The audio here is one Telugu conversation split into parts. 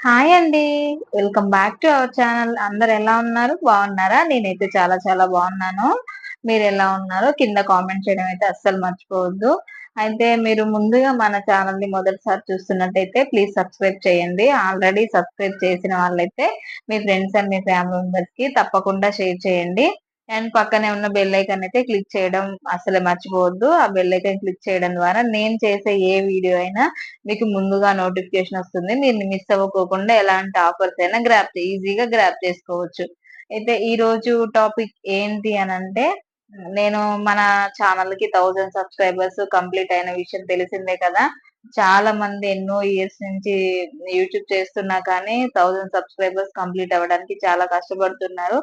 హాయ్ అండి. Welcome back to our channel. అందరు ఎలా ఉన్నారు? బాగున్నారా? నేనైతే చాలా చాలా బాగున్నాను. మీరు ఎలా ఉన్నారో కింద కామెంట్ చేయడం అయితే అస్సలు మర్చిపోవద్దు. అయితే మీరు ముందుగా మన ఛానల్ని మొదటిసారి చూస్తున్నట్టయితే ప్లీజ్ సబ్స్క్రైబ్ చేయండి. ఆల్రెడీ సబ్స్క్రైబ్ చేసిన వాళ్ళైతే మీ ఫ్రెండ్స్ అండ్ మీ ఫ్యామిలీ మెంబర్స్కి తప్పకుండా షేర్ చేయండి. అండ్ పక్కనే ఉన్న బెల్ ఐకాన్ అయితే క్లిక్ చేయడం అసలు మర్చిపోవద్దు. ఆ బెల్ ఐకాన్ క్లిక్ చేయడం ద్వారా నేను చేసే ఏ వీడియో అయినా మీకు ముందుగా నోటిఫికేషన్ వస్తుంది. మీరు మిస్ అవ్వకోకుండా ఎలాంటి ఆఫర్స్ అయినా గ్రాప్ ఈజీగా గ్రాప్ చేసుకోవచ్చు. అయితే ఈ రోజు టాపిక్ ఏంటి అని అంటే నేను మన ఛానల్కి థౌజండ్ సబ్స్క్రైబర్స్ కంప్లీట్ అయిన విషయం తెలిసిందే కదా. చాలా మంది ఎన్నో ఇయర్స్ నుంచి యూట్యూబ్ చేస్తున్నా కానీ థౌజండ్ సబ్స్క్రైబర్స్ కంప్లీట్ అవ్వడానికి చాలా కష్టపడుతున్నారు.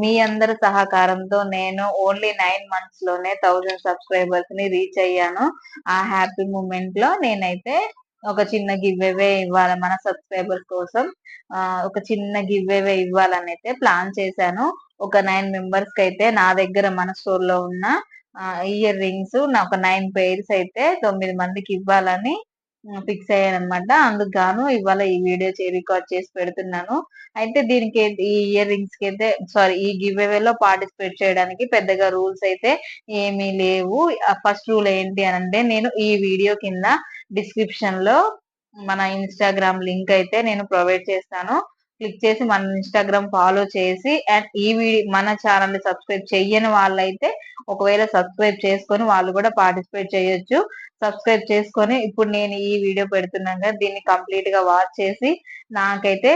మీ అందరి సహకారంతో నేను ఓన్లీ నైన్ మంత్స్లోనే థౌజండ్ సబ్స్క్రైబర్స్ని రీచ్ అయ్యాను. ఆ హ్యాపీ మూమెంట్లో నేనైతే ఒక చిన్న గివ్ అవే ఇవ్వాలి మన సబ్స్క్రైబర్స్ కోసం. ఒక చిన్న గివ్ అవే ఇవ్వాలని అయితే ప్లాన్ చేశాను. ఒక నైన్ మెంబర్స్కి అయితే నా దగ్గర మన స్టోర్లో ఉన్న ఇయర్ రింగ్స్ ఒక నైన్ పేర్స్ అయితే తొమ్మిది మందికి ఇవ్వాలని ఫిక్స్ అయ్యాను అనమాట అందుకు గాను ఇవాళ ఈ వీడియో రికార్డ్ చేసి పెడుతున్నాను. అయితే దీనికి ఈ ఇయర్ రింగ్స్కి అయితే సారీ ఈ గివ్ అవే లో పార్టిసిపేట్ చేయడానికి పెద్దగా రూల్స్ అయితే ఏమీ లేవు. ఫస్ట్ రూల్ ఏంటి అని అంటే నేను ఈ వీడియో కింద డిస్క్రిప్షన్లో మన ఇన్స్టాగ్రామ్ లింక్ అయితే నేను ప్రొవైడ్ చేస్తాను. క్లిక్ చేసి మన ఇన్స్టాగ్రామ్ ఫాలో చేసి అండ్ ఈ వీడియో మన ఛానల్ని సబ్స్క్రైబ్ చెయ్యని వాళ్ళైతే ఒకవేళ సబ్స్క్రైబ్ చేసుకొని వాళ్ళు కూడా పార్టిసిపేట్ చేయొచ్చు. సబ్స్క్రైబ్ చేసుకొని ఇప్పుడు నేను ఈ వీడియో పెడుతున్నాగా దీన్ని కంప్లీట్గా వాచ్ చేసి నాకైతే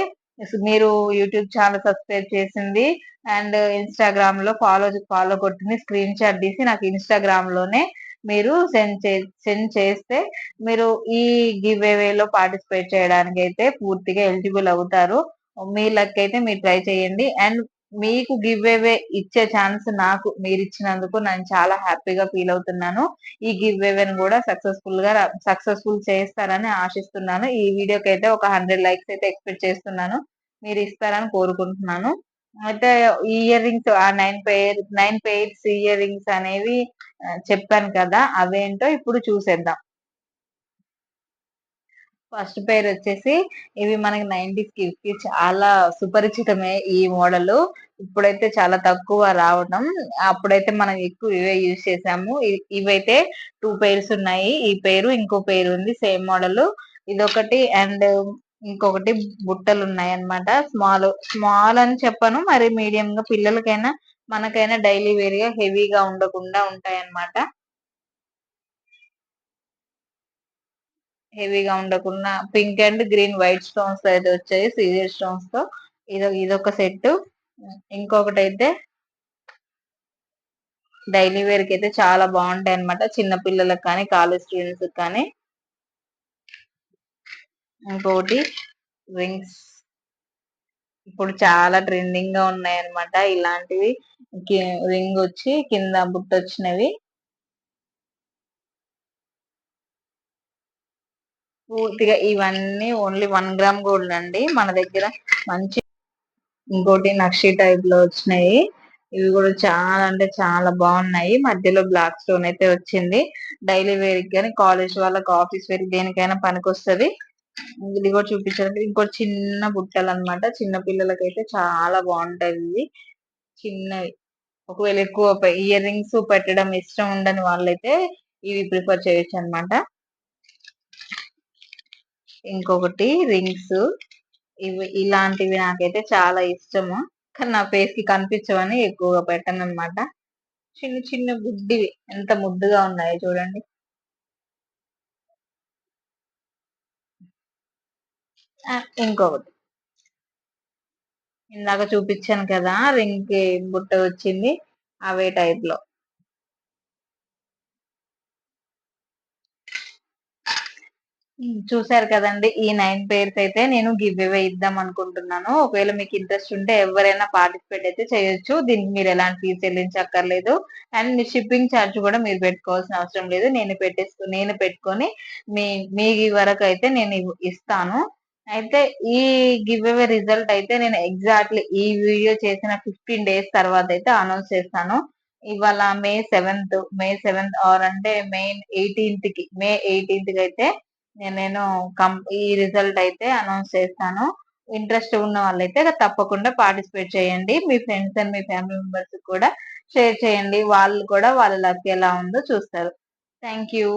మీరు యూట్యూబ్ ఛానల్ సబ్స్క్రైబ్ చేసింది అండ్ ఇన్స్టాగ్రామ్లో ఫాలో ఫాలో కొట్టింది స్క్రీన్ షాట్ తీసి నాకు ఇన్స్టాగ్రామ్లోనే మీరు సెండ్ చే సెండ్ చేస్తే మీరు ఈ గివ్లో పార్టిసిపేట్ చేయడానికి అయితే పూర్తిగా ఎలిజిబుల్ అవుతారు. మీ లక్ అయితే మీరు ట్రై చేయండి. అండ్ మీకు గివ్ అవే ఇచ్చే ఛాన్స్ నాకు మీరు ఇచ్చినందుకు నేను చాలా హ్యాపీగా ఫీల్ అవుతున్నాను. ఈ గివ్ అవేని కూడా సక్సెస్ఫుల్గా సక్సెస్ఫుల్ చేస్తారని ఆశిస్తున్నాను. ఈ వీడియోకి అయితే ఒక హండ్రెడ్ లైక్స్ అయితే ఎక్స్పెక్ట్ చేస్తున్నాను. మీరు ఇస్తారని కోరుకుంటున్నాను. అయితే ఇయర్ రింగ్స్ ఆ nine pair nine pairs earrings అనేవి చెప్పాను కదా అవేంటో ఇప్పుడు చూసేద్దాం. ఫస్ట్ పేరు వచ్చేసి ఇవి మనకి నైన్టీస్ కిడ్స్కి చాలా సుపరిచితమే ఈ మోడల్. ఇప్పుడైతే చాలా తక్కువ రావడం అప్పుడైతే మనం ఎక్కువ ఇవే యూజ్ చేసాము. ఇవైతే టూ పేర్స్ ఉన్నాయి. ఈ పేరు ఇంకో పేరు ఉంది సేమ్ మోడల్. ఇదొకటి అండ్ ఇంకొకటి బుట్టలు ఉన్నాయి అనమాట స్మాల్ స్మాల్ అని చెప్పను. మరి మీడియం గా పిల్లలకైనా మనకైనా డైలీ వేర్గా హెవీగా ఉండకుండా ఉంటాయి అన్నమాట హెవీగా ఉండకుండా pink and green white stones అయితే వచ్చాయి. సీరియల్ స్టోన్స్తో ఇది ఇదొక సెట్. ఇంకొకటి అయితే డైలీ వేర్కి అయితే చాలా బాగుంటాయి అనమాట చిన్న పిల్లలకు కానీ కాలేజ్ స్టూడెంట్స్ కానీ. ఇంకోటి రింగ్స్. ఇప్పుడు చాలా ట్రెండింగ్గా ఉన్నాయి అనమాట ఇలాంటివి రింగ్ వచ్చి కింద బుట్ట వచ్చినవి పూర్తిగా ఇవన్నీ ఓన్లీ వన్ గ్రామ్ గోల్డ్ అండి. మన దగ్గర మంచి ఇంకోటి నక్షి టైప్లో వచ్చినాయి. ఇవి కూడా చాలా అంటే చాలా బాగున్నాయి. మధ్యలో బ్లాక్ స్టోన్ అయితే వచ్చింది. డైలీ వేర్ కానీ కాలేజ్ వాళ్ళకి ఆఫీస్ వేర్ దేనికైనా పనికొస్తుంది. ఇది కూడా చూపించాలంటే ఇంకోటి చిన్న బుట్టలు అనమాట చిన్న పిల్లలకైతే చాలా బాగుంటాయి ఇవి. చిన్నవి. ఒకవేళ ఎక్కువ ఇయర్ రింగ్స్ పెట్టడం ఇష్టం ఉండని వాళ్ళైతే ఇవి ప్రిఫర్ చేయొచ్చు అనమాట ఇంకొకటి రింగ్స్. ఇవి ఇలాంటివి నాకైతే చాలా ఇష్టము. కానీ నా ఫేస్కి కనిపించవని ఎక్కువగా పెట్టను అనమాట చిన్న చిన్న బుడ్డివి ఎంత ముద్దుగా ఉన్నాయో చూడండి. ఇంకొకటి. ఇందాక చూపించాను కదా రింగ్కి బుట్ట వచ్చింది. అవే టైప్లో చూసారు కదండి. ఈ నైన్ పేర్స్ అయితే నేను గివ్ అవే ఇద్దాం అనుకుంటున్నాను. ఒకవేళ మీకు ఇంట్రెస్ట్ ఉంటే ఎవరైనా పార్టిసిపేట్ అయితే చేయొచ్చు. దీనికి మీరు ఎలాంటి ఫీజు చెల్లించక్కర్లేదు. అండ్ మీ షిప్పింగ్ ఛార్జ్ కూడా మీరు పెట్టుకోవాల్సిన అవసరం లేదు. నేను పెట్టేసుకు నేను పెట్టుకొని మీ మీ వరకు అయితే నేను ఇస్తాను. అయితే ఈ గివ్ అవే రిజల్ట్ అయితే నేను ఎగ్జాక్ట్లీ ఈ వీడియో చేసిన ఫిఫ్టీన్ డేస్ తర్వాత అయితే అనౌన్స్ చేస్తాను. ఇవాళ May seventh May seventh or అంటే మే ఎయిటీన్త్కి మే ఎయిటీన్త్కి అయితే నేను ఈ రిజల్ట్ అయితే అనౌన్స్ చేస్తాను. ఇంట్రెస్ట్ ఉన్న వాళ్ళైతే తప్పకుండా పార్టిసిపేట్ చేయండి. మీ ఫ్రెండ్స్ అండ్ మీ ఫ్యామిలీ మెంబర్స్ కూడా షేర్ చేయండి. వాళ్ళు కూడా వాళ్ళ లక్ ఎలా ఉందో చూస్తారు. Thank you